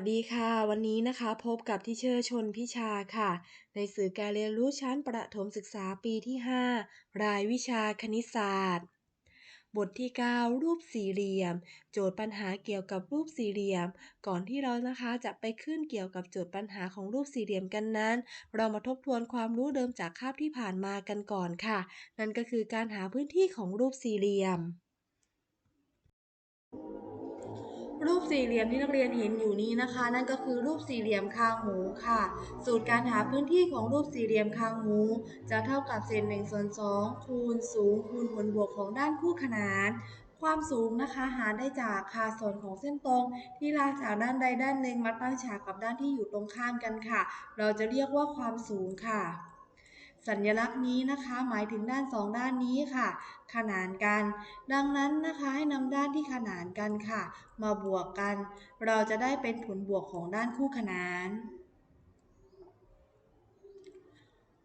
สวัสดีค่ะ วันนี้นะคะพบกับที่เชอร์ชนพิชาค่ะ ในสื่อการเรียนรู้ชั้นประถมศึกษาปีที่ 5 รายวิชาคณิตศาสตร์ บทที่ 9 รูปสี่เหลี่ยม โจทย์ปัญหาเกี่ยวกับรูปสี่เหลี่ยม ก่อนที่เรานะคะจะไปขึ้นเกี่ยวกับโจทย์ปัญหาของรูปสี่เหลี่ยมกันนั้น เรามาทบทวนความรู้เดิมจากคาบที่ผ่านมากันก่อนค่ะ นั่นก็คือการหาพื้นที่ของรูปสี่เหลี่ยม รูปสี่เหลี่ยมที่นักเรียนเห็นอยู่นี้นะคะ นั่นก็คือรูปสี่เหลี่ยมคางหมูค่ะ สูตรการหาพื้นที่ของรูปสี่เหลี่ยมคางหมูจะเท่ากับเศษหนึ่งส่วนสองคูณสูงคูณผลบวกของด้านคู่ขนาน ความสูงนะคะหาได้จากค่าส่วนของเส้นตรง ที่ลากจากด้านใดด้านหนึ่งมาตั้งฉากกับด้านที่อยู่ตรงข้ามกันค่ะ เราจะเรียกว่าความสูงค่ะ สัญลักษณ์นี้นะคะ หมายถึงด้านสองด้านนี้ค่ะ ขนานกัน ดังนั้นนะคะให้นำด้านที่ขนานกันค่ะ มาบวกกัน เราจะได้เป็นผลบวกของด้านคู่ขนาน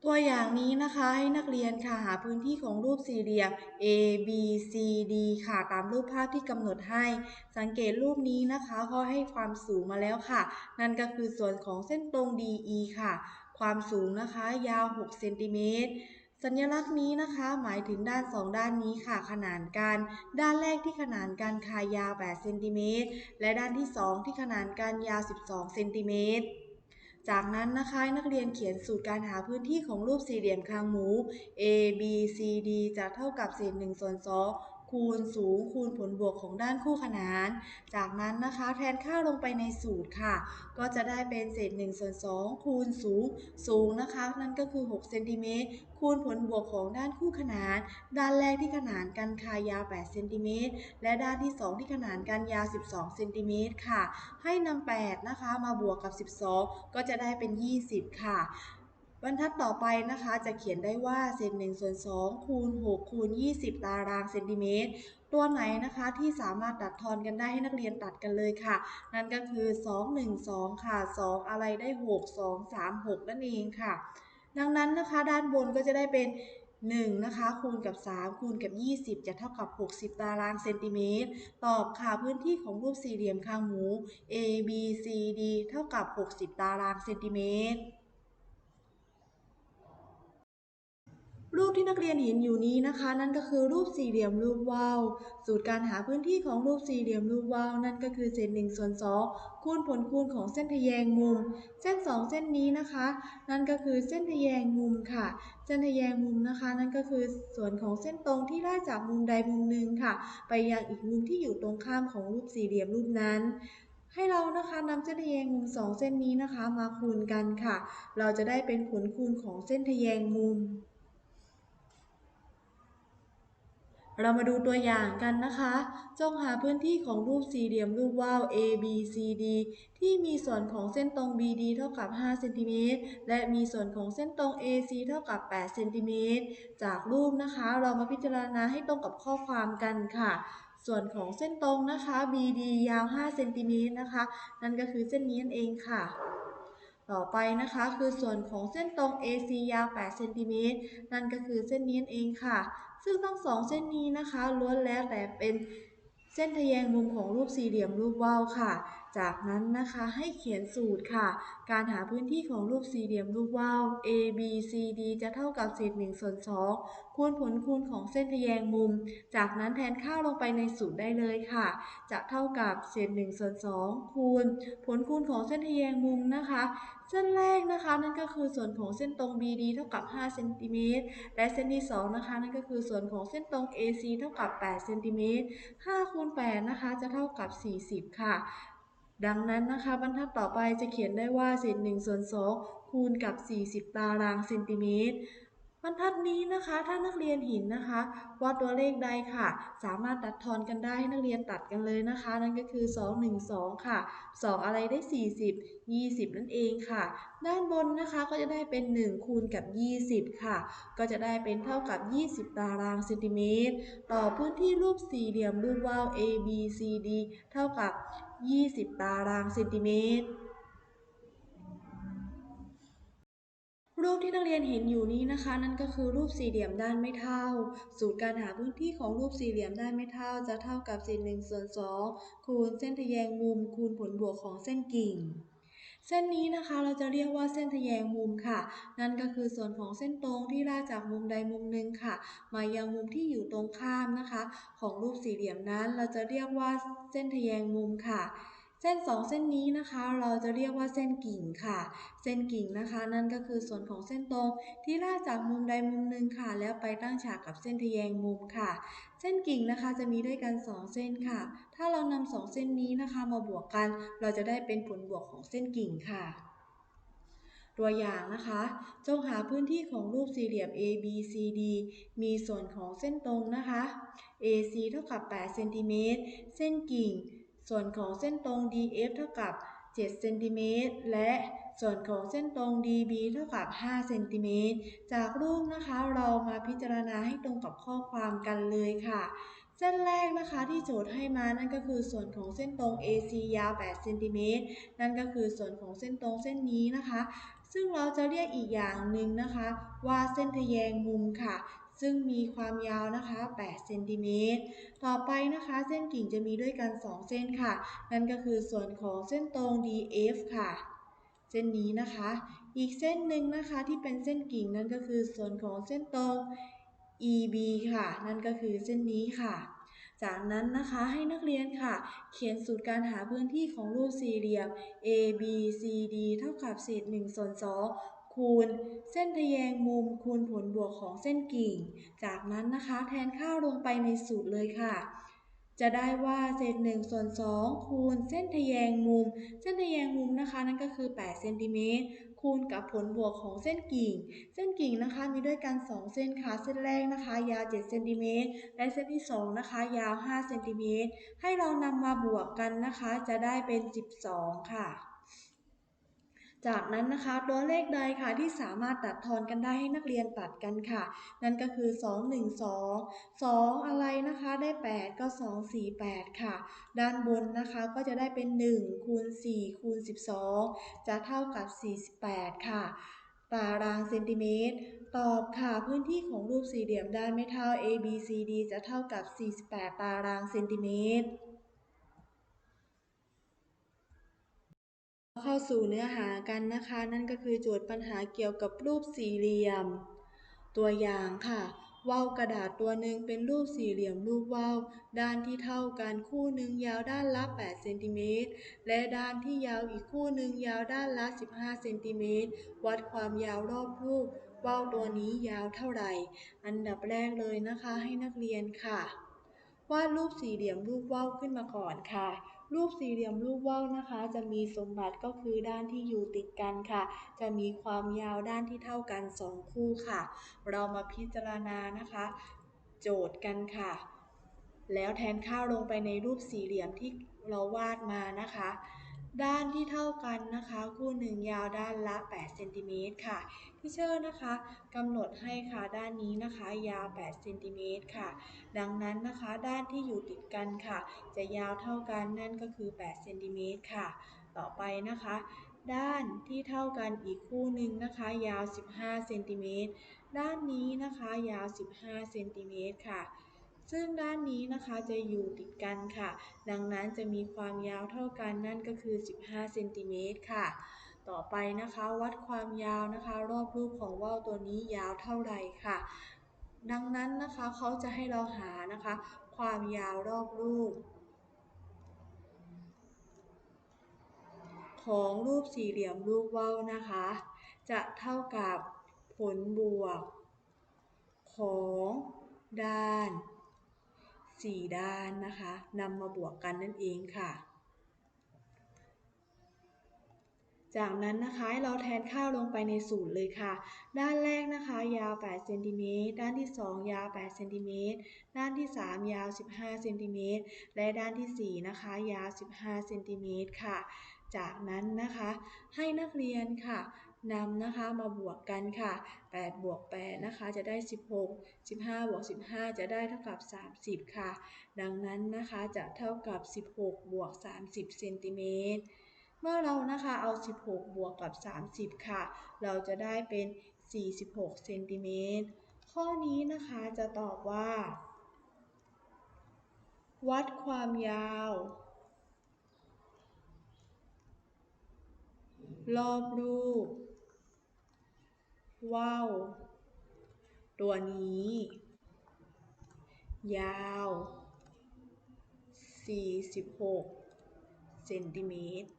ตัวอย่างนี้นะคะให้นักเรียนค่ะหาพื้นที่ของรูปสี่เหลี่ยม A B C D ค่ะตามรูปภาพที่กำหนดให้ สังเกตรูปนี้นะคะเขาให้ความสูงมาแล้วค่ะ นั่นก็คือส่วนของเส้นตรง DE ค่ะ ความสูงนะคะยาว 6 เซนติเมตรสัญลักษณ์นี้นะคะหมายถึงด้าน 2 ด้านนี้ค่ะ ขนานกัน ด้านแรกที่ขนานกันค่ะยาว 8 เซนติเมตร และด้านที่ 2 ที่ขนานกันยาว 12 เซนติเมตรจากนั้นนะคะนักเรียนเขียนสูตรการหาพื้นที่ของรูปสี่เหลี่ยมคางหมู A B C D จะเท่ากับเศษ1ส่วน2 คูณสูงคูณผลบวกของด้านคู่ขนาน จากนั้นนะคะแทนค่าลงไปในสูตรค่ะ ก็จะได้เป็นเศษ1ส่วน2คูณสูงสูงนะคะ นั่นก็คือ6เซนติเมตรคูณผลบวกของด้านคู่ขนาน ด้านแรกที่ขนานกันค่ะยาว8เซนติเมตรและด้านที่ 2 ที่ขนานกันยาว 12เซนติเมตรค่ะ ให้นำ8นะคะมาบวกกับ 12 ก็จะได้เป็น 20 ค่ะ บรรทัดต่อไปนะคะจะเขียนได้ว่าเศษ1ส่วน2คูณ6คูณ20 ตารางเซนติเมตร ตัวไหนนะคะที่สามารถตัดทอนกันได้ให้นักเรียนตัดกันเลยค่ะ นั่นก็คือ 2 1 2 ค่ะ 2 อะไรได้ 6 2 3 6 นั่นเองค่ะ ดังนั้นนะคะด้านบนก็จะได้เป็น1นะคะคูณกับ 3 คูณกับ 20 จะเท่ากับ 60 ตารางเซนติเมตร ตอบค่ะพื้นที่ของรูปสี่เหลี่ยมคางหมู A B C D เท่ากับ 60 ตารางเซนติเมตร รูปที่นักเรียนเห็นอยู่นี้นะคะ นั่นก็คือรูปสี่เหลี่ยมรูปว่าวสูตรการหาพื้นที่ของรูปสี่เหลี่ยมรูปว่าวนั่นก็คือเศษ1ส่วน2คูณผลคูณของเส้นทะแยงมุม เส้น2เส้นนี้นะคะ นั่นก็คือเส้นทะแยงมุมค่ะ เส้นทะแยงมุมนะคะ นั่นก็คือส่วนของเส้นตรงที่ได้จากมุมใดมุมหนึ่งค่ะ ไปยังอีกมุมที่อยู่ตรงข้ามของรูปสี่เหลี่ยมรูปนั้นให้เรานะคะนำเส้นทะแยงมุมสองเส้นนี้นะคะ มาคูณกันค่ะ เราจะได้เป็นผลคูณของเส้นทะแยงมุม เรามาดูตัวอย่างกันนะคะ จงหาพื้นที่ของรูปสี่เหลี่ยมรูปว่าว A B C D ที่มีส่วนของเส้นตรง BD เท่ากับ5เซนติเมตรและมีส่วนของเส้นตรง AC เท่ากับ8เซนติเมตรจากรูปนะคะ เรามาพิจารณาให้ตรงกับข้อความกันค่ะ ส่วนของเส้นตรงนะคะ BD ยาว5เซนติเมตรนะคะ นั่นก็คือเส้นนี้นั่นเองค่ะต่อไปนะคะคือส่วนของเส้นตรง AC ยาว 8 เซนติเมตร นั่นก็คือเส้นนี้นั่นเองค่ะ ซึ่งทั้งสองเส้นนี้นะคะล้วนแล้วแต่เป็นเส้นทะแยงมุมของรูปสี่เหลี่ยมรูปว่าวค่ะ จากนั้นนะคะให้เขียนสูตรค่ะ การหาพื้นที่ของรูปสี่เหลี่ยมรูปว่าว A B C D จะเท่ากับเศษ1ส่วน2คูณผลคูณของเส้นทแยงมุม จากนั้นแทนค่าลงไปในสูตรได้เลยค่ะ จะเท่ากับเศษ1ส่วน2คูณผลคูณของเส้นทแยงมุมนะคะ เส้นแรกนะคะนั่นก็คือส่วนของเส้นตรง BD เท่ากับ5เซนติเมตรและเส้นที่2นะคะนั่นก็คือส่วนของเส้นตรง AC เท่ากับ8เซนติเมตร5คูณ8นะคะจะเท่ากับ 40 ค่ะ ดังนั้นนะคะบรรทัดต่อไปจะเขียนได้ว่าเศษ1ส่วน2คูณกับ 40 ตารางเซนติเมตรบรรทัดนี้นะคะถ้านักเรียนเห็นนะคะ ว่าตัวเลขใดค่ะ สามารถตัดทอนกันได้ให้นักเรียนตัดกันเลยนะคะ นั่นก็คือ 2 1 2 ค่ะ 2 อะไรได้ 40 20 นั่นเองค่ะ ด้านบนนะคะก็จะได้เป็น 1 คูณกับ 20 ค่ะ ก็จะได้เป็นเท่ากับ 20 ตารางเซนติเมตร ต่อพื้นที่รูปสี่เหลี่ยมรูปว่าว A B C D เท่ากับ 20 ตารางเซนติเมตร รูปที่นักเรียนเห็นอยู่นี้นะคะ นั่นก็คือรูปสี่เหลี่ยมด้านไม่เท่า สูตรการหาพื้นที่ของรูปสี่เหลี่ยมด้านไม่เท่า จะเท่ากับเศษหนึ่งส่วนสองคูณเส้นทะแยงมุมคูณผลบวกของเส้นกิ่ง เส้นนี้นะคะเราจะเรียกว่าเส้นทะแยงมุมค่ะ นั่นก็คือส่วนของเส้นตรงที่ลากจากมุมใดมุมหนึ่งค่ะ มายังมุมที่อยู่ตรงข้ามนะคะ ของรูปสี่เหลี่ยมนั้น เราจะเรียกว่าเส้นทะแยงมุมค่ะเส้นสองเส้นนี้นะคะ เราจะเรียกว่าเส้นกิ่งค่ะ เส้นกิ่งนะคะ นั่นก็คือส่วนของเส้นตรงที่ลากจากมุมใดมุมหนึ่งค่ะ แล้วไปตั้งฉากกับเส้นทะแยงมุมค่ะ เส้นกิ่งนะคะจะมีด้วยกัน 2 เส้นค่ะ ถ้าเรานำสองเส้นนี้นะคะมาบวกกัน เราจะได้เป็นผลบวกของเส้นกิ่งค่ะ ตัวอย่างนะคะ จงหาพื้นที่ของรูปสี่เหลี่ยม ABCD มีส่วนของเส้นตรงนะคะ AC เท่ากับ8เซนติเมตร เส้นกิ่ง ส่วนของเส้นตรง DF เท่ากับ7เซนติเมตร และ ส่วนของเส้นตรง DB เท่ากับ5เซนติเมตรจากรูปนะคะเรามาพิจารณาให้ตรงกับข้อความกันเลยค่ะ เส้นแรกนะคะที่โจทย์ให้มานั่นก็คือส่วนของเส้นตรง AC ยาว8เซนติเมตรนั่นก็คือส่วนของเส้นตรงเส้นนี้นะคะ ซึ่งเราจะเรียกอีกอย่างหนึ่งนะคะ ว่าเส้นทะแยงมุมค่ะซึ่งมีความยาวนะคะ 8 เซนติเมตร ต่อไปนะคะ เส้นกิ่งจะมีด้วยกัน 2 เส้นค่ะ นั่นก็คือส่วนของเส้นตรง DF ค่ะ เส้นนี้นะคะ อีกเส้นหนึ่งนะคะที่เป็นเส้นกิ่งนั่นก็คือส่วนของเส้นตรง EB ค่ะ นั่นก็คือเส้นนี้ค่ะ จากนั้นนะคะให้นักเรียนค่ะ เขียนสูตรการหาพื้นที่ของรูปสี่เหลี่ยม ABCD เท่ากับเศษ1ส่วน2คูณเส้นทะแยงมุมคูณผลบวกของเส้นกิ่ง จากนั้นนะคะแทนค่าลงไปในสูตรเลยค่ะ จะได้ว่าเศษ1ส่วน2คูณเส้นทะแยงมุม เส้นทะแยงมุมนะคะ นั่นก็คือ8เซนติเมตรคูณกับผลบวกของเส้นกิ่ง เส้นกิ่งนะคะมีด้วยกัน 2 เส้นค่ะ เส้นแรกนะคะ ยาว7เซนติเมตรและเส้นที่ 2 นะคะ ยาว5เซนติเมตรให้เรานำมาบวกกันนะคะ จะได้เป็น 12 ค่ะ จากนั้นนะคะตัวเลขใดค่ะที่สามารถตัดทอนกันได้ให้นักเรียนตัดกันค่ะ นั่นก็คือ 2 1 2 2 อะไรนะคะได้ 8 ก็ 2 4 8 ค่ะ ด้านบนนะคะก็จะได้เป็น 1 คูณ 4 คูณ 12 จะเท่ากับ 48 ค่ะตารางเซนติเมตร ตอบค่ะ พื้นที่ของรูปสี่เหลี่ยมด้านไม่เท่า ABCD จะเท่ากับ 48 ตารางเซนติเมตร เข้าสู่เนื้อหากันนะคะ นั่นก็คือโจทย์ปัญหาเกี่ยวกับรูปสี่เหลี่ยม ตัวอย่างค่ะว่าวกระดาษตัวหนึ่งเป็นรูปสี่เหลี่ยมรูปว่าวด้านที่เท่ากันคู่หนึ่งยาวด้านละ 8 เซนติเมตรและด้านที่ยาวอีกคู่หนึ่งยาวด้านละ 15 เซนติเมตรวัดความยาวรอบรูปว่าวตัวนี้ยาวเท่าไหร่ อันดับแรกเลยนะคะให้นักเรียนค่ะวาดรูปสี่เหลี่ยมรูปว่าวขึ้นมาก่อนค่ะ รูปสี่เหลี่ยมรูปว่าวนะคะ จะมีสมบัติก็คือด้านที่อยู่ติดกันค่ะ จะมีความยาวด้านที่เท่ากัน 2 คู่ค่ะ เรามาพิจารณานะคะ โจทย์กันค่ะ แล้วแทนค่าลงไปในรูปสี่เหลี่ยมที่เราวาดมานะคะ ด้านที่เท่ากันนะคะคู่หนึ่งยาวด้านละ 8 เซนติเมตรค่ะที่เชอร์นะคะกำหนดให้ค่ะด้านนี้นะคะ ยาว 8 เซนติเมตรค่ะ ดังนั้นนะคะด้านที่อยู่ติดกันค่ะ จะยาวเท่ากันนั่นก็คือ 8 เซนติเมตรค่ะ ต่อไปนะคะ ด้านที่เท่ากันอีกคู่หนึ่งนะคะ ยาว 15 เซนติเมตรด้านนี้นะคะยาว 15 เซนติเมตรค่ะ ซึ่งด้านนี้นะคะจะอยู่ติดกันค่ะ ดังนั้นจะมีความยาวเท่ากันนั่นก็คือ 15 เซนติเมตรค่ะ ต่อไปนะคะวัดความยาวนะคะ รอบรูปของว่าวตัวนี้ยาวเท่าไหร่ค่ะ ดังนั้นนะคะเขาจะให้เราหานะคะ ความยาวรอบรูป ของรูปสี่เหลี่ยมรูปว่าวนะคะ จะเท่ากับผลบวก ของด้าน 4 ด้านนะคะนำมาบวกกันนั่นเองค่ะ จากนั้นนะคะเราแทนค่าลงไปในสูตรเลยค่ะ ด้านแรกนะคะยาว8เซนติเมตรด้านที่ 2 ยาว8เซนติเมตรด้านที่ 3 ยาว 15เซนติเมตรและด้านที่ 4 นะคะ ยาว 15เซนติเมตรค่ะ จากนั้นนะคะให้นักเรียนค่ะ นำนะคะมาบวกกันค่ะ 8 บวก 8 นะคะ จะได้ 16 15 บวก 15 จะได้เท่ากับ 30 ค่ะ ดังนั้นนะคะจะเท่ากับ 16 บวก 30 เซนติเมตร เมื่อเรานะคะเอา 16 บวกกับ 30 ค่ะ เราจะได้เป็น 46 เซนติเมตร ข้อนี้นะคะจะตอบว่า วัดความยาวรอบรูป ว่าวตัวนี้ ยาว 46 เซนติเมตร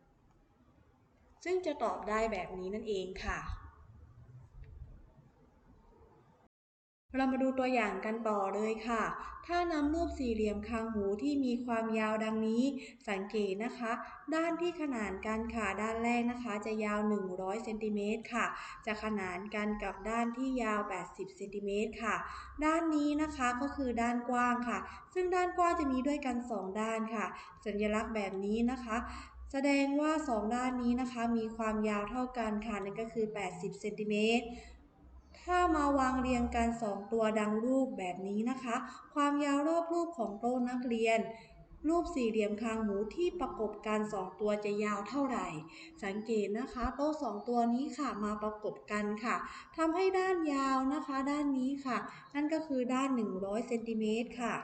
ซึ่งจะตอบได้แบบนี้นั่นเองค่ะ เรามาดูตัวอย่างกันต่อเลยค่ะ ถ้านำรูปสี่เหลี่ยมคางหูที่มีความยาวดังนี้ สังเกตนะคะ ด้านที่ขนานกันค่ะ ด้านแรกนะคะ จะยาว 100เซนติเมตรค่ะ จะขนานกันกับด้านที่ยาว 80เซนติเมตรค่ะ ด้านนี้นะคะก็คือด้านกว้างค่ะ ซึ่งด้านกว้างจะมีด้วยกัน 2 ด้านค่ะ สัญลักษณ์แบบนี้นะคะแสดงว่า 2 ด้านนี้นะคะมีความยาวเท่ากันค่ะนั่นก็คือ 80เซนติเมตร ถ้ามาวางเรียงกัน 2 ตัวดังรูปแบบนี้นะคะ ความยาวรอบรูปของโต๊ะนักเรียน รูปสี่เหลี่ยมคางหมูที่ประกบกัน 2 ตัวจะยาวเท่าไหร่ สังเกตนะคะ โต๊ะ2ตัวนี้ค่ะมาประกบกันค่ะทำให้ด้านยาวนะคะ ด้านนี้ค่ะ นั่นก็คือด้าน 100เซนติเมตรค่ะ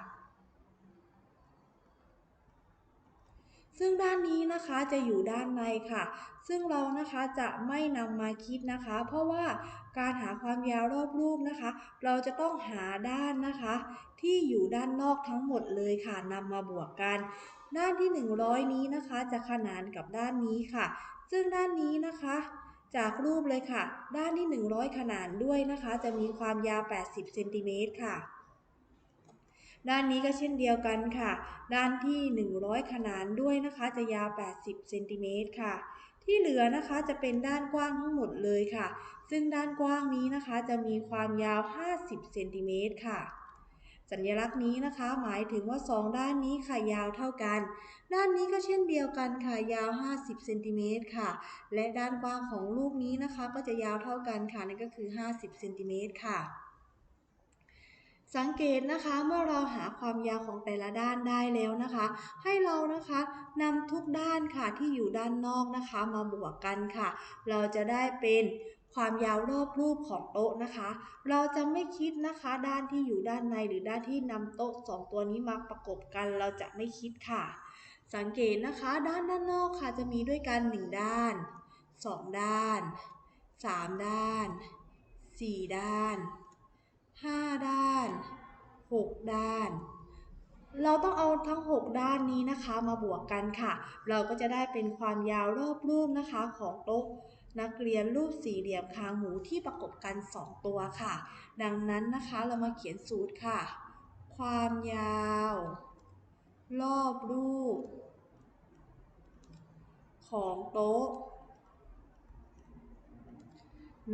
ซึ่งด้านนี้นะคะจะอยู่ด้านในค่ะ ซึ่งเรานะคะจะไม่นำมาคิดนะคะ เพราะว่าการหาความยาวรอบรูปนะคะ เราจะต้องหาด้านนะคะ ที่อยู่ด้านนอกทั้งหมดเลยค่ะนำมาบวกกัน ด้านที่ 100 นี้นะคะ จะขนานกับด้านนี้ค่ะ ซึ่งด้านนี้นะคะจากรูปเลยค่ะ ด้านที่ 100 ขนานด้วยนะคะ จะมีความยาว 80 เซนติเมตรค่ะ ด้านนี้ก็เช่นเดียวกันค่ะ ด้านที่ 100 ขนานด้วยนะคะจะยาว 80 เซนติเมตรค่ะ ที่เหลือนะคะจะเป็นด้านกว้างทั้งหมดเลยค่ะ ซึ่งด้านกว้างนี้นะคะจะมีความยาว 50 เซนติเมตรค่ะ สัญลักษณ์นี้นะคะ หมายถึงว่า 2 ด้านนี้ค่ะยาวเท่ากัน ด้านนี้ก็เช่นเดียวกันค่ะยาว 50 เซนติเมตรค่ะ และด้านกว้างของรูปนี้นะคะ ก็จะยาวเท่ากันค่ะนั่นก็คือ 50 เซนติเมตรค่ะ สังเกตนะคะเมื่อเราหาความยาวของแต่ละด้านได้แล้วนะคะ ให้เรานะคะนำทุกด้านค่ะที่อยู่ด้านนอกนะคะมาบวกกันค่ะ เราจะได้เป็นความยาวรอบรูปของโต๊ะนะคะ เราจะไม่คิดนะคะ ด้านที่อยู่ด้านในหรือด้านที่นำโต๊ะสองตัวนี้มาประกบกัน เราจะไม่คิดค่ะ สังเกตนะคะ ด้านด้านนอกค่ะ จะมีด้วยกัน 1 ด้าน 2 ด้าน 3 ด้าน 4 ด้าน 5 ด้าน 6 ด้าน เราต้องเอาทั้ง 6 ด้านนี้นะคะมาบวกกันค่ะ เราก็จะได้เป็นความยาวรอบรูปนะคะของโต๊ะนักเรียนรูปสี่เหลี่ยมคางหมูที่ประกบกัน 2 ตัวค่ะ ดังนั้นนะคะเรามาเขียนสูตรค่ะ ความยาว รอบรูป ของโต๊ะ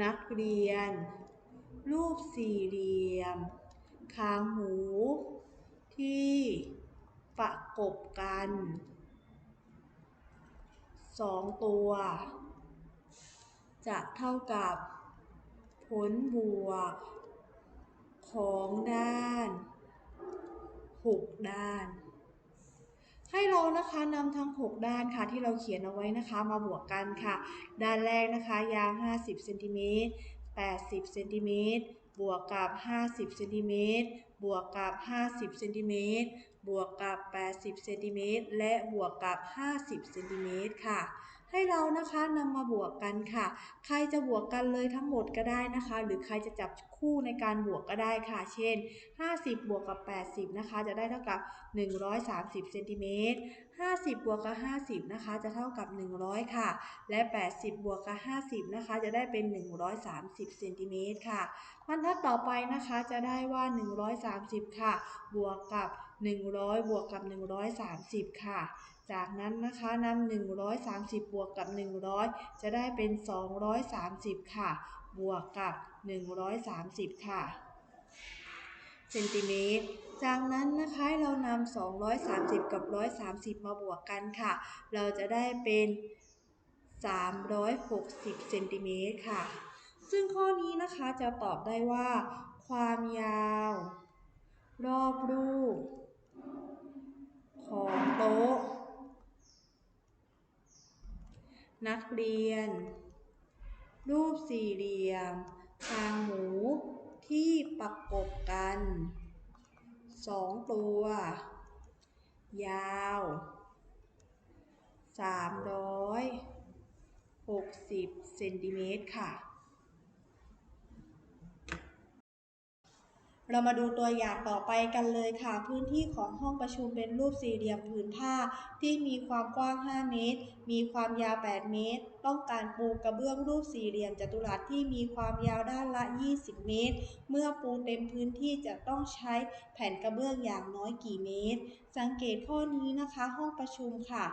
นักเรียน รูปสี่เหลี่ยมคางหมูที่ประกบกันสองตัว จะเท่ากับผลบวก ของด้าน6ด้าน ให้เรานะคะนำทั้ง6ด้านค่ะที่เราเขียนเอาไว้นะคะมาบวกกันค่ะ ด้านแรกนะคะยาว 50เซนติเมตร 80เซนติเมตรบวกกับ 50เซนติเมตรบวกกับ 50เซนติเมตรบวกกับ 80เซนติเมตรและบวกกับ 50เซนติเมตรค่ะ ให้เรานะคะนำมาบวกกันค่ะ ใครจะบวกกันเลยทั้งหมดก็ได้นะคะ หรือใครจะจับคู่ในการบวกก็ได้ค่ะ เช่น 50 บวกกับ 80 นะคะ จะได้เท่ากับ 130เซนติเมตร50 บวกกับ 50 นะคะ จะเท่ากับ 100 ค่ะ และ 80 บวกกับ 50 นะคะ จะได้เป็น 130เซนติเมตรค่ะบรรทัดต่อไปนะคะจะได้ว่า 130 ค่ะ บวกกับ 100 บวกกับ 130 ค่ะ จากนั้นนะคะนำ130 บวกกับ 100 จะได้เป็น 230 ค่ะ บวกกับ 130 ค่ะเซนติเมตรจากนั้นนะคะเรานำ230 กับ 130 มาบวกกันค่ะ เราจะได้เป็น 360เซนติเมตรค่ะ ซึ่งข้อนี้นะคะจะตอบได้ว่า ความยาว รอบรูป ของโต๊ะ นักเรียน รูปสี่เหลี่ยมทางหมูที่ประกบกันสองตัว ยาวสามโดยหกสิบเซนติเมตรค่ะ เรามาดูตัวอย่างต่อไปกันเลยค่ะ พื้นที่ของห้องประชุมเป็นรูปสี่เหลี่ยมผืนผ้า ที่มีความกว้าง 5 เมตร มีความยาว 8 เมตร ต้องการปูกระเบื้องรูปสี่เหลี่ยมจัตุรัสที่มีความยาวด้านละ 20 เมตร เมื่อปูเต็มพื้นที่จะต้องใช้แผ่นกระเบื้องอย่างน้อยกี่เมตร สังเกตข้อนี้นะคะ ห้องประชุมค่ะ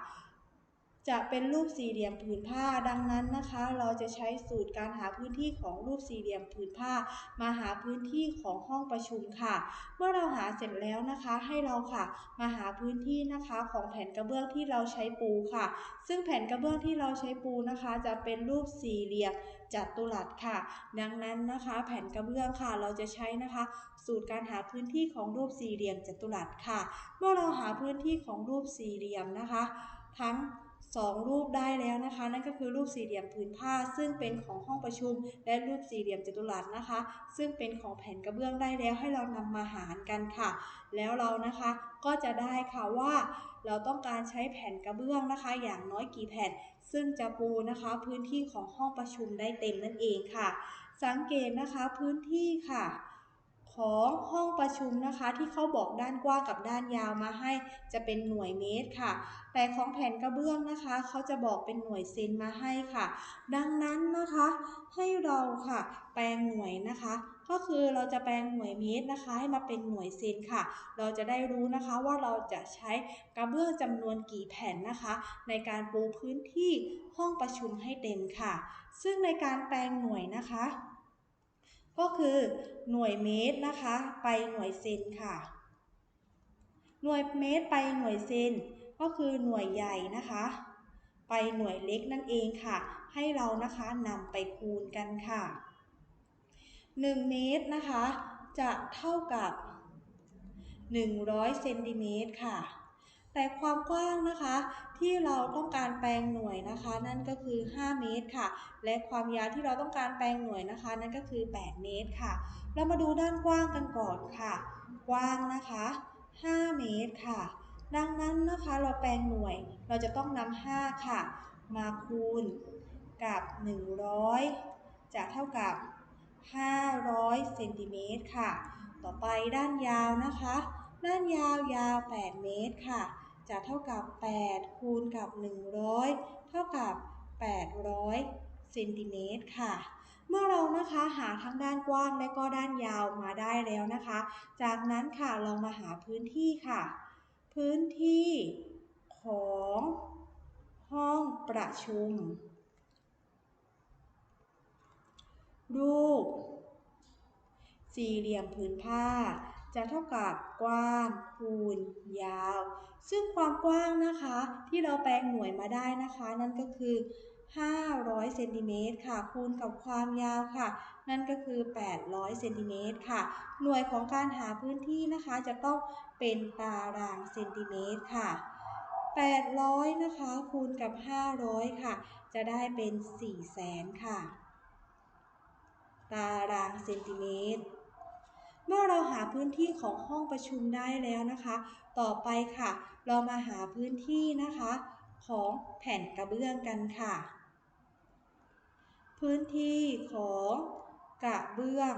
จะเป็นรูปสี่เหลี่ยมผืนผ้า ดังนั้นนะคะ เราจะใช้สูตรการหาพื้นที่ของรูปสี่เหลี่ยมผืนผ้า มาหาพื้นที่ของห้องประชุมค่ะ เมื่อเราหาเสร็จแล้วนะคะ ให้เราค่ะ มาหาพื้นที่นะคะของแผ่นกระเบื้องที่เราใช้ปูค่ะ ซึ่งแผ่นกระเบื้องที่เราใช้ปูนะคะ จะเป็นรูปสี่เหลี่ยมจัตุรัสค่ะ ดังนั้นนะคะ แผ่นกระเบื้องค่ะ เราจะใช้นะคะ สูตรการหาพื้นที่ของรูปสี่เหลี่ยมจัตุรัสค่ะ เมื่อเราหาพื้นที่ของรูปสี่เหลี่ยมนะคะ ทั้ง สองรูปได้แล้วนะคะ นั่นก็คือรูปสี่เหลี่ยมผืนผ้า ซึ่งเป็นของห้องประชุม และรูปสี่เหลี่ยมจัตุรัสนะคะ ซึ่งเป็นของแผ่นกระเบื้องได้แล้วให้เรานำมาหารกันค่ะ แล้วเรานะคะก็จะได้ค่ะว่าเราต้องการใช้แผ่นกระเบื้องนะคะ อย่างน้อยกี่แผ่น ซึ่งจะปูนะคะ พื้นที่ของห้องประชุมได้เต็มนั่นเองค่ะ สังเกตนะคะพื้นที่ค่ะ ของห้องประชุมนะคะที่เขาบอกด้านกว้างกับด้านยาวมาให้จะเป็นหน่วยเมตรค่ะ แต่ของแผ่นกระเบื้องนะคะเขาจะบอกเป็นหน่วยเซนมาให้ค่ะ ดังนั้นนะคะให้เราค่ะ แปลงหน่วยนะคะ ก็คือเราจะแปลงหน่วยเมตรนะคะ ให้มาเป็นหน่วยเซนค่ะ เราจะได้รู้นะคะว่าเราจะใช้กระเบื้องจำนวนกี่แผ่นนะคะ ในการปูพื้นที่ห้องประชุมให้เต็มค่ะ ซึ่งในการแปลงหน่วยนะคะ ก็คือหน่วยเมตรนะคะ ไปหน่วยเซนค่ะ หน่วยเมตรไปหน่วยเซนก็คือหน่วยใหญ่นะคะ ไปหน่วยเล็กนั่นเองค่ะ ให้เรานะคะนำไปคูณกันค่ะ 1 เมตรนะคะ จะเท่ากับ 100เซนติเมตรค่ะ แต่ความกว้างนะคะที่เราต้องการแปลงหน่วยนะคะ นั่นก็คือ 5 เมตรค่ะ และความยาวที่เราต้องการแปลงหน่วยนะคะ นั่นก็คือ 8 เมตรค่ะ เรามาดูด้านกว้างกันก่อนค่ะ กว้างนะคะ 5 เมตรค่ะ ดังนั้นนะคะเราแปลงหน่วยเราจะต้องนำ5ค่ะ มาคูณกับ 100 จะเท่ากับ 500เซนติเมตรค่ะ ต่อไปด้านยาวนะคะ ด้านยาวยาว 8 เมตรค่ะ จะเท่ากับ 8 คูณกับ 100 เท่ากับ 800เซนติเมตรค่ะ เมื่อเรานะคะหาทั้งด้านกว้างและก็ด้านยาวมาได้แล้วนะคะ จากนั้นค่ะเรามาหาพื้นที่ค่ะ พื้นที่ของห้องประชุม รูป สี่เหลี่ยมผืนผ้า จะเท่ากับกว้างคูณยาว ซึ่งความกว้างนะคะที่เราแปลงหน่วยมาได้นะคะ นั่นก็คือ 500เซนติเมตรค่ะ คูณกับความยาวค่ะ นั่นก็คือ 800เซนติเมตรค่ะ หน่วยของการหาพื้นที่นะคะ จะต้องเป็นตารางเซนติเมตรค่ะ 800 นะคะ คูณกับ 500 ค่ะ จะได้เป็น 400,000 ค่ะ ตารางเซนติเมตร เมื่อเราหาพื้นที่ของห้องประชุมได้แล้วนะคะ ต่อไปค่ะ เรามาหาพื้นที่นะคะ ของแผ่นกระเบื้องกันค่ะ พื้นที่ของกระเบื้อง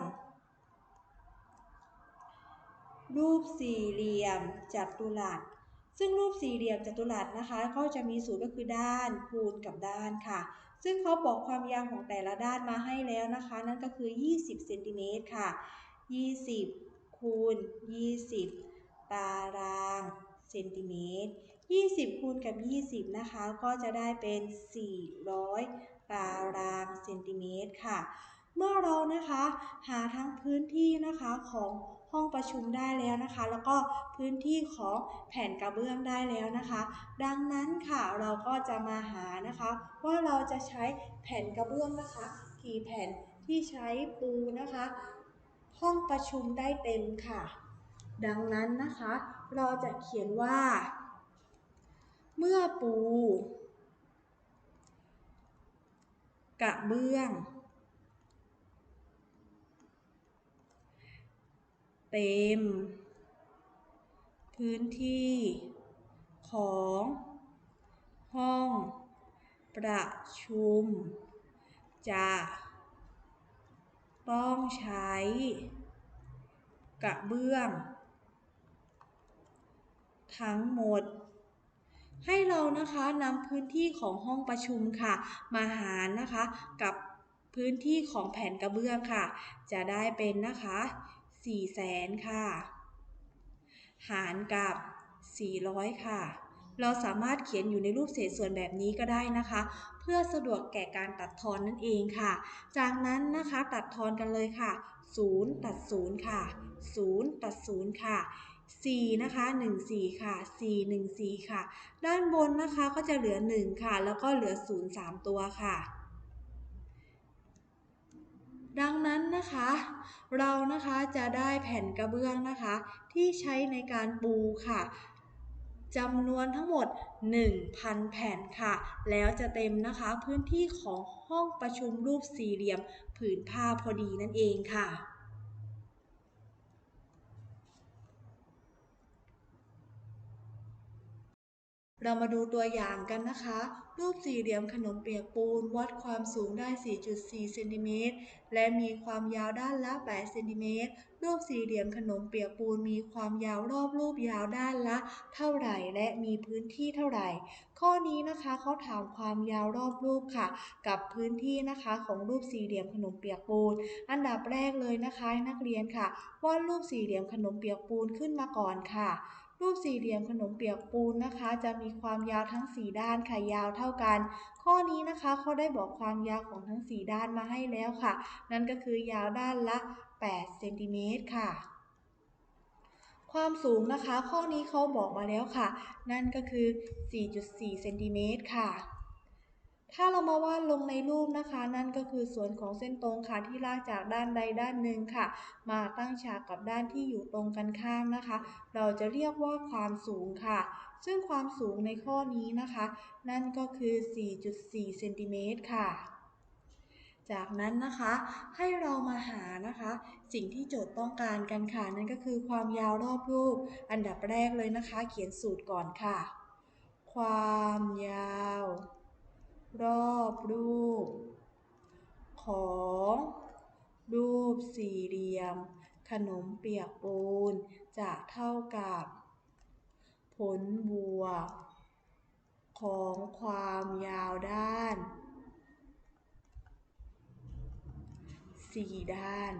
รูปสี่เหลี่ยมจัตุรัสซึ่งรูปสี่เหลี่ยมจัตุรัสนะคะ ก็จะมีสูตรก็คือด้านคูณกับด้านค่ะ ซึ่งเขาบอกความยาวของแต่ละด้านมาให้แล้วนะคะ นั่นก็คือ 20เซนติเมตรค่ะ 20คูณ20 ตารางเซนติเมตร 20คูณกับ 20 นะคะ ก็จะได้เป็น 400 ตารางเซนติเมตรค่ะ เมื่อเรานะคะหาทั้งพื้นที่นะคะของห้องประชุมได้แล้วนะคะ แล้วก็พื้นที่ของแผ่นกระเบื้องได้แล้วนะคะ ดังนั้นค่ะเราก็จะมาหานะคะ ว่าเราจะใช้แผ่นกระเบื้องนะคะ กี่แผ่นที่ใช้ปูนะคะ ห้องประชุมได้เต็มค่ะ ดังนั้นนะคะ เราจะเขียนว่า เมื่อปู กระเบื้อง เต็ม พื้นที่ของห้องประชุมจะ ต้องใช้ กระเบื้อง ทั้งหมด ให้เรานะคะนำพื้นที่ของห้องประชุมค่ะ มาหารนะคะกับพื้นที่ของแผ่นกระเบื้องค่ะ จะได้เป็นนะคะ4แสนค่ะ หารกับ 400 ค่ะ เราสามารถเขียนอยู่ในรูปเศษส่วนแบบนี้ก็ได้นะคะ พื่อสะดวกแก่การตัดทอนนั่นเองค่ะ จากนั้นนะคะตัดทอนกันเลยค่ะ 0 ตัด 0 ค่ะ 0 ตัด 0 ค่ะ 4 นะคะ1 4 ค่ะ 4 1 4 ค่ะ ด้านบนนะคะก็จะเหลือ 1 ค่ะ แล้วก็เหลือ 0 3 ตัวค่ะ ดังนั้นนะคะ เรานะคะจะได้แผ่นกระเบื้องนะคะ ที่ใช้ในการปูค่ะ จำนวนทั้งหมด 1,000 แผ่นค่ะ แล้วจะเต็มนะคะพื้นที่ของห้องประชุมรูปสี่เหลี่ยมผืนผ้าพอดีนั่นเองค่ะเรามาดูตัวอย่างกันนะคะ รูปสี่เหลี่ยมขนมเปียกปูน วัดความสูงได้ 4.4 เซนติเมตร และมีความยาวด้านละ 8 เซนติเมตร รูปสี่เหลี่ยมขนมเปียกปูนมีความยาวรอบรูปยาวด้านละเท่าไหร่ และมีพื้นที่เท่าไหร่ ข้อนี้นะคะเขาถามความยาวรอบรูปค่ะ กับพื้นที่นะคะของรูปสี่เหลี่ยมขนมเปียกปูน อันดับแรกเลยนะคะนักเรียนค่ะวาดรูปสี่เหลี่ยมขนมเปียกปูนขึ้นมาก่อนค่ะรูปสี่เหลี่ยมขนมเปียกปูนนะคะ จะมีความยาวทั้ง 4 ด้านค่ะยาวเท่ากัน ข้อนี้นะคะเขาได้บอกความยาวของทั้ง 4 ด้านมาให้แล้วค่ะ นั่นก็คือยาวด้านละ 8 เซนติเมตรค่ะ ความสูงนะคะ ข้อนี้เขาบอกมาแล้วค่ะ นั่นก็คือ 4.4 เซนติเมตรค่ะ ถ้าเรามาวาดลงในรูปนะคะ นั่นก็คือส่วนของเส้นตรงค่ะที่ลากจากด้านใดด้านหนึ่งค่ะ มาตั้งฉากกับด้านที่อยู่ตรงกันข้ามนะคะ เราจะเรียกว่าความสูงค่ะ ซึ่งความสูงในข้อนี้นะคะ นั่นก็คือ 4.4 เซนติเมตรค่ะ จากนั้นนะคะให้เรามาหานะคะ สิ่งที่โจทย์ต้องการกันค่ะ นั่นก็คือความยาวรอบรูป อันดับแรกเลยนะคะ เขียนสูตรก่อนค่ะ ความยาว รอบรูป ของรูปสี่เหลี่ยม ขนมเปียกปูนจะเท่ากับ ผลบวก ของความยาวด้าน 4 ด้าน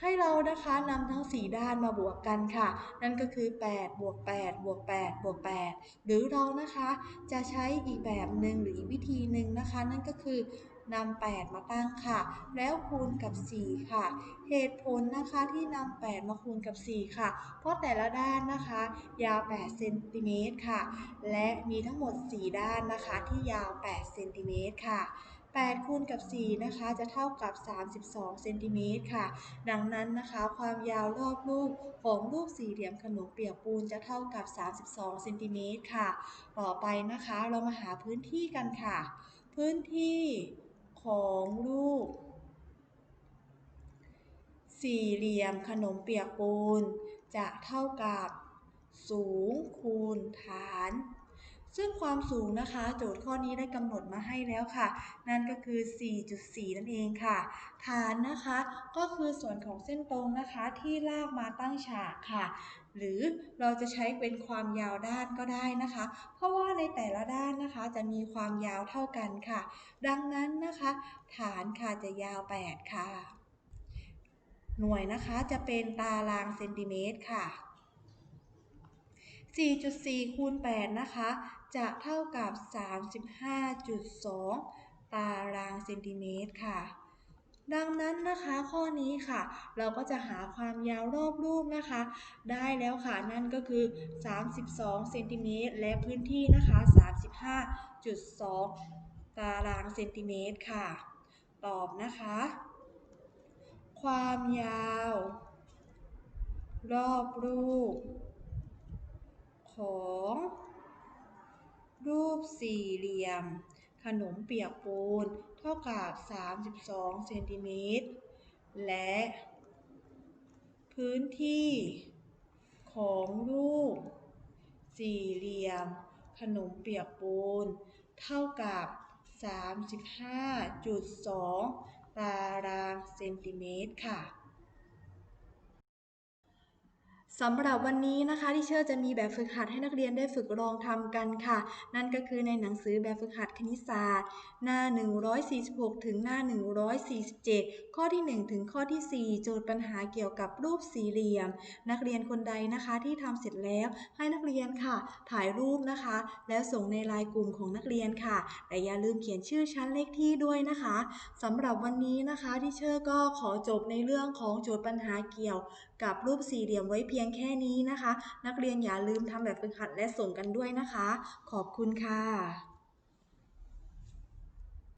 ให้เรานะคะนำทั้ง 4 ด้านมาบวกกันค่ะ นั่นก็คือ 8 บวก 8 บวก 8 บวก 8 หรือเรานะคะจะใช้อีกแบบหนึ่งหรืออีกวิธีหนึ่งนะคะ นั่นก็คือ นำ8 มาตั้งค่ะ แล้วคูณกับ 4 ค่ะ เหตุผลนะคะที่นำ8 มาคูณกับ 4 ค่ะ เพราะแต่ละด้านนะคะ ยาว 8 เซนติเมตรค่ะ และมีทั้งหมด 4 ด้านนะคะ ที่ยาว 8 เซนติเมตรค่ะ8คูณกับ 4 นะคะ จะเท่ากับ 32 เซนติเมตรค่ะ ดังนั้นนะคะ ความยาวรอบรูปของรูปสี่เหลี่ยมขนมเปียกปูนจะเท่ากับ 32 เซนติเมตรค่ะ ต่อไปนะคะ เรามาหาพื้นที่กันค่ะ พื้นที่ ของรูป สี่เหลี่ยมขนมเปียกปูน จะเท่ากับ สูงคูณฐาน ซึ่งความสูงนะคะ โจทย์ข้อนี้ได้กำหนดมาให้แล้วค่ะ นั่นก็คือ 4.4 นั่นเองค่ะ ฐานนะคะก็คือส่วนของเส้นตรงนะคะที่ลากมาตั้งฉากค่ะ หรือเราจะใช้เป็นความยาวด้านก็ได้นะคะ เพราะว่าในแต่ละด้านนะคะจะมีความยาวเท่ากันค่ะ ดังนั้นนะคะ ฐานค่ะจะยาว 8 ค่ะ หน่วยนะคะจะเป็นตารางเซนติเมตรค่ะ4.4คูณ8นะคะ จะเท่ากับ 35.2 ตารางเซนติเมตรค่ะ ดังนั้นนะคะข้อนี้ค่ะ เราก็จะหาความยาวรอบรูปนะคะ ได้แล้วค่ะนั่นก็คือ 32เซนติเมตรและพื้นที่นะคะ 35.2 ตารางเซนติเมตรค่ะ ตอบนะคะ ความยาว รอบรูป ของ รูปสี่เหลี่ยม นมเปียกปูนเท่ากับ 32เซนติเมตร และพื้นที่ของรูป สี่เหลี่ยม ขนมเปียกปูน เท่ากับ 35.2 ตารางเซนติเมตรค่ะ สำหรับวันนี้นะคะที่เชอร์จะมีแบบฝึกหัดให้นักเรียนได้ฝึกลองทำกันค่ะ นั่นก็คือในหนังสือแบบฝึกหัดคณิตศาสตร์ หน้า 146 ถึงหน้า 147 ข้อที่ 1 ถึงข้อที่ 4 โจทย์ปัญหาเกี่ยวกับรูปสี่เหลี่ยม นักเรียนคนใดนะคะที่ทำเสร็จแล้วให้นักเรียนค่ะ ถ่ายรูปนะคะ แล้วส่งในไลน์กลุ่มของนักเรียนค่ะ แต่อย่าลืมเขียนชื่อชั้นเลขที่ด้วยนะคะสำหรับวันนี้นะคะที่เชอร์ก็ขอจบในเรื่องของโจทย์ปัญหาเกี่ยว กับรูปสี่เหลี่ยมไว้เพียงแค่นี้นะคะ นักเรียนอย่าลืมทำแบบฝึกหัดและส่งกันด้วยนะคะ ขอบคุณค่ะ